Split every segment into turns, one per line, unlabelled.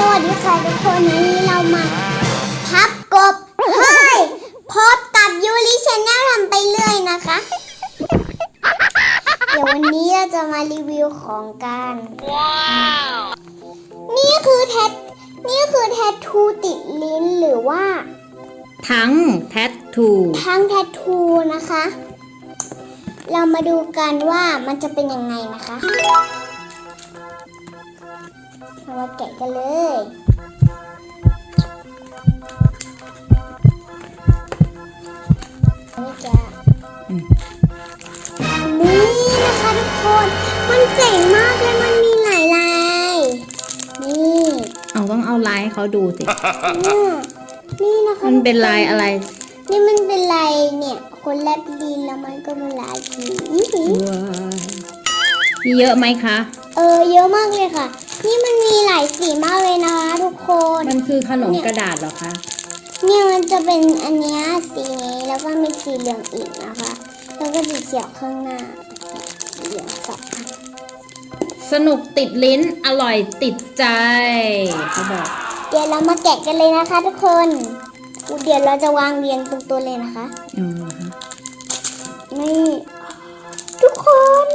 สวัสดีค่ะทุกคนวันนี้เรามาพับกบ เฮ้ย พบกับยูริชแนลทำไปเรื่อยนะคะ เดี๋ยววันนี้เราจะมารีวิวของกันนี่คือแททนี่คือแทททูติดลิ้นหรือว่า
ทั้งแทททู
ทั้งแทททูนะคะ เรามาดูกันว่ามันจะเป็นยังไงนะคะเรา มาแกะกันเลยนี่จะนี่นะคะทุกคน มันเจ๋งมากเลยมันมีหลายลาย นี่
เอาต้องเอาลายให้เขาดูสิ
เนี่ยนี่นะคะ
มันเป็นลายอะไร
นี่มันเป็นลายเนี่ย คนแลบลิ้นแล้วมันก็เป็นลายผี
ว้าวมีเยอะไหมคะ
เออเยอะมากเลยค่ะ นี่มันมีหลายสีมากเลยนะคะทุกคน
มันคือขนมกระดาษเหรอคะ
เนี่ยมันจะเป็นอันเนี้ยสีนี้แล้วก็มีสีเหลืองอีกนะคะ แล้วก็สีเขียวข้างหน้าสีเหลืองสองอัน
สนุกติดลิ้นอร่อยติดใจเขาบอก
เดี๋ยวเรามาแกะกันเลยนะคะ ทุกคนเดี๋ยวเราจะวางเรียงตรงตัวเลยนะคะ
อืมนะคะ
นี่ทุกคน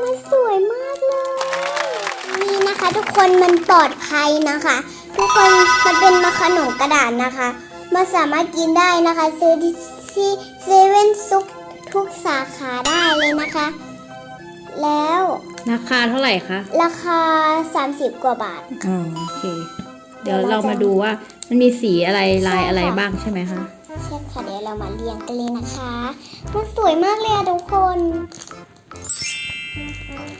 มันสวยมากเลย นี่นะคะทุกคนมันปลอดภัยนะคะ ทุกคนมันเป็นมาขนมกระดาษนะคะมันสามารถกินได้นะคะ ซื้อที่เซเว่นซุกทุกสาขาได้เลยนะคะ แล้ว
ราคาเท่าไหร่คะ
ราคา 30 กว่าบาท
อ๋อโอเค เดี๋ยวเรามาดูว่ามันมีสีอะไรลายอะไรบ้างใช่ไหมคะ
ใช่ค่ะเดี๋ยวเรามาเรียงกันเลยนะคะ มันสวยมากเลยอะทุกคน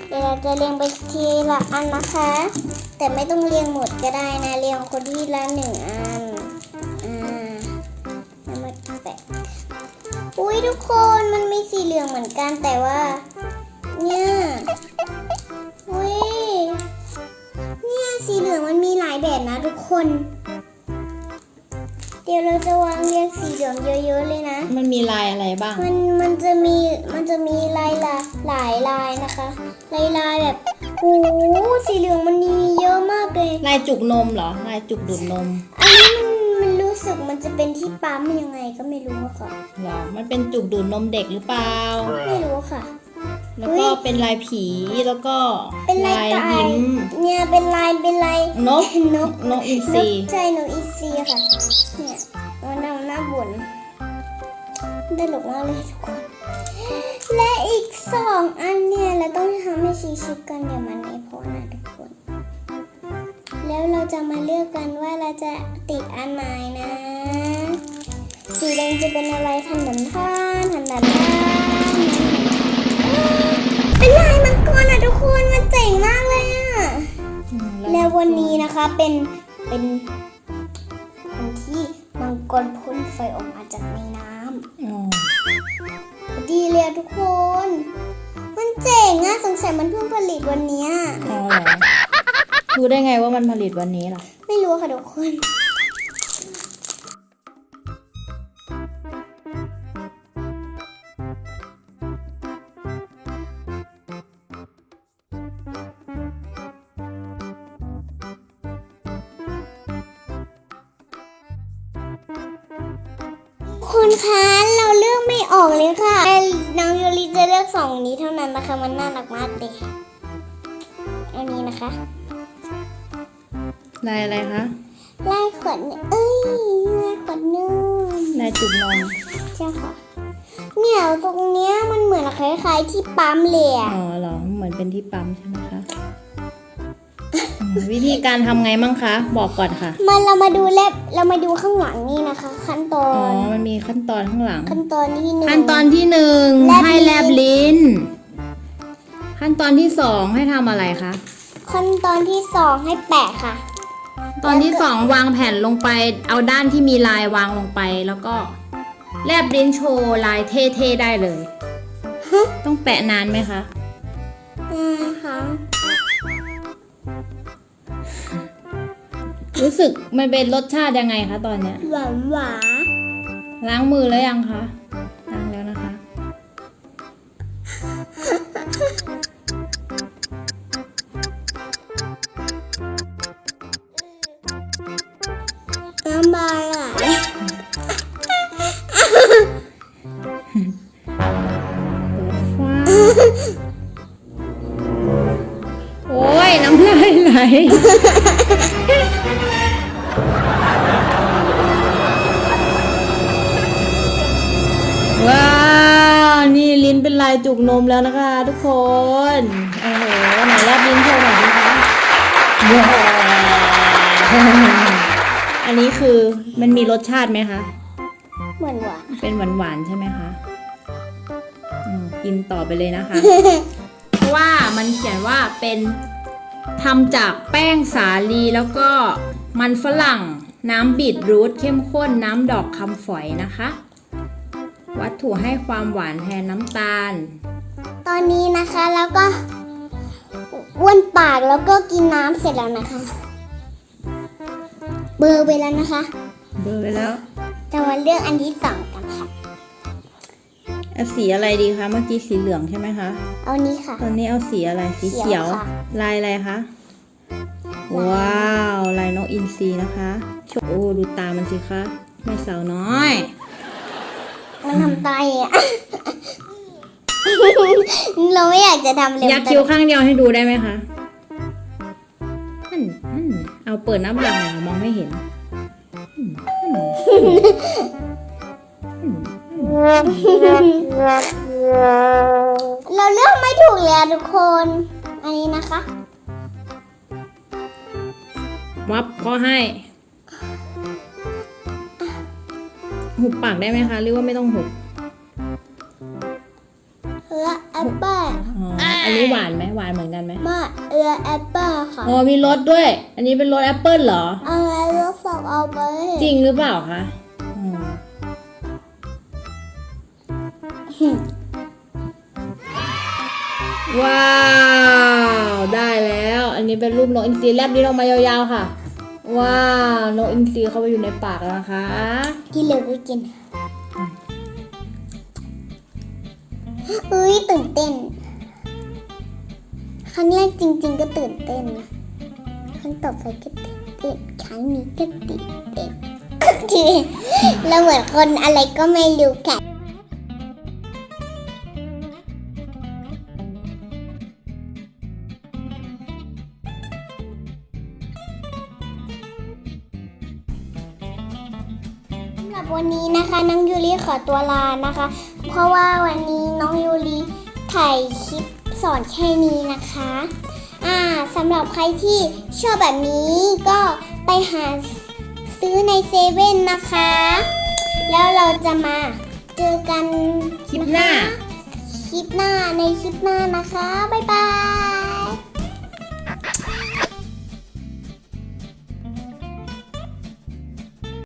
เดี๋ยวเราจะเรียงไปทีละอันนะคะ แต่ไม่ต้องเรียงหมดก็ได้นะ เรียงคนที่ละหนึ่งอัน อ่าแล้วมาแปะ อุ้ยทุกคนมันมีสีเหลืองเหมือนกันแต่ว่า เนี่ยอุ้ย เนี่ยสีเหลืองมันมีหลายแบบนะทุกคน เดี๋ยวเราจะว รียงสีเหลืองเยอะๆเลยนะ
มันมีลายอะไรบ้าง
มันมันจะมีมันจะมีลายละหลายลายนะคะลายลายแบบโอ้สีเหลืองมันมีเยอะมากเลย
ลายจุกนมเหรอ ลายจุกดูดนม
อันนี้มันมันรู้สึกมันจะเป็นที่ปั๊มยังไงก็ไม่รู้อะค่ะ
เหรอ มันเป็นจุกดูดนมเด็กหรือเปล่า
ไม่รู้ค่ะ
แล้วก็เป็นลายผีแล้วก็
เป็นลายตาย
ยิ้ม
เนี่ยเป็นลายเป็นลาย
นก
นก
นกอิน
น
ทรี
กใช่นกอีซีค่ะเนี่ยมั นน่าหน้าบ่นตลกมากเลยทุกคน และอีกสองอันเนี่ยเราต้องทำให้ชีชิดกันเดี๋ยวมันไม่พอนะทุกคน แล้วเราจะมาเลือกกันว่าเราจะติดอันไหนนะ สีแดงจะเป็นอะไรทันดันท่านทันดันท่านเป็นลายมังกรอะทุกคนมันเจ๋งมากเลยอะ
อืม
แล้ววันนี้นะคะเป็นเป็นวันที่ มังกรพ่นไฟออกมาจากในน้
อ๋อำ
ดีเลยอะทุกคน มันเจ๋งอะสงสัยมันเพิ่งผลิตวันเนี้ย
อ๋อเหรอรู้ได้ไงว่ามันผลิตวันนี้ล่ะ
ไม่รู้ค่ะทุกคน คุณคะเราเลือกไม่ออกเลยค่ะน้องยูริจะเลือกสองนี้เท่านั้นนะคะ มันน่ารักมากเลยอันนี้นะคะ
ลายอะไรคะ
ลายขวดเนี่ยเอ้ยลายขวดนุ่ม
ลายจุกนม
ใช่ค่ะเนี่ยตรงเนี้ยมันเหมือนคล้ายๆที่ปั๊มเลยอะ
อ๋อเหรอเหมือนเป็นที่ปั๊มใช่ไหมคะอืม วิธีการทำไงมั่งคะ บอกก่อนค่ะ
มันเรามาดูเล็บเรามาดูข้างหลังนี่นะคะ ขั้นตอ
อ๋อ
น
มันมีขั้นตอนข้างหลัง
ขั้นตอนที่หนึ่ง
ขั้นตอนที่หนึ่ง
แลบลิ้น
ให้แลบลิ้น ขั้นตอนที่สองให้ทำอะไรคะ
ขั้นตอนที่สองให้แปะค่ะ
ตอนที่สองวางแผ่นลงไป เอาด้านที่มีลายวางลงไป แล้วก็แลบลิ้นโชว์ลายเท่ๆได้เลย
ฮะ
ต้องแปะนานไหมคะ
อืมค่ะ
รู้สึกมันเป็นรสชาติยังไงคะตอนเนี้ย
หวานหวาน
ล้างมือแล้วยังคะล้างแล้วนะคะ
น้ำ
ลายไหลโอ้ยน้ำลายไหล ลิ้นเป็นลายจุกนมแล้วนะคะ ทุกคน โอ้โหไหนแลบลิ้นโชว์หน่อยดิคะว้าวอันนี้คือมันมีรสชาติไหมคะ
เหมือนหวาน
เป็นหวานๆใช่ไหมคะอืมกินต่อไปเลยนะคะ เพราะว่ามันเขียนว่าเป็นทำจากแป้งสาลีแล้วก็มันฝรั่ง น้ำบีทรูทเข้มข้นน้ำดอกคำฝอยนะคะ วัตถุให้ความหวานแทนน้ำตาล
ตอนนี้นะคะแล้วก็อ้วนปากแล้วก็กินน้ำเสร็จแล้วนะคะ เบอร์ไปแล้วนะคะ
เบอร์ไปแล้ว
จะมาเลือกอันที่สองกันค่ะ
เอาสีอะไรดีคะ เมื่อกี้สีเหลืองใช่ไหมคะ
เอานี้ค่ะ
ตอนนี้เอาสีอะไร สี
เขี
เขีย
ยววค่ะ
ลายอะไรคะ ว้าว ลายนกอินทรีนะคะ โอ้ดูตามันสิคะ แม่สาวน้อย
มันทำตายอะ เราไม่อยากจะทำเร็ว
ยักคิ้วข้างเดียวให้ดูได้ไหมคะนั่นนั่นเอาเปิดน้ำหลังหน่อยค่ะมองไม่เห็นอืมอืมอืม
เราเลือกไม่ถูกเลยอะทุกคน อันนี้นะคะ
วับก็ให้ หุบปากได้ไหมคะ หรือว่าไม่ต้องหุบ
เอือแอปเปิ้ล
อ๋ออันนี้หวานไหมหวานเหมือนกันไหม
มาเอือแอปเปิ้ลค่ะ
อ๋อมีรสด้วย อันนี้เป็นรสแอปเปิลเหรอ
เอาไว้เลือกสองเอาไป
จริงหรือเปล่าคะอืมว้าว ได้แล้ว อันนี้เป็นรูปนกอินทรีแลบนี้ลงมายาวๆค่ะ ว้าวนกอินทรีเข้าไปอยู่ในปากแล้วนะคะ
กินเลือก็กินอุ้ยตื่นเต้น ครั้งแรกจริง ๆ ก็ตื่นเต้นนะครั้งต่อไปก็ตื่นเต้นครั้งนี้ก็ตื่นเต้นเราเหมือนคนอะไรก็ไม่รู้ค่ะำหรับวันนี้นะคะน้องยูริขอตัวลานะคะ เพราะว่าวันนี้น้องยูริถ่ายคลิปสอนแค่นี้นะคะ อ่าสำหรับใครที่ชอบแบบนี้ก็ไปหาซื้อในเซเว่นนะคะ แล้วเราจะมาเจอกัน
คลิปหน้า
คลิปหน้าในคลิปหน้านะคะ บ๊ายบาย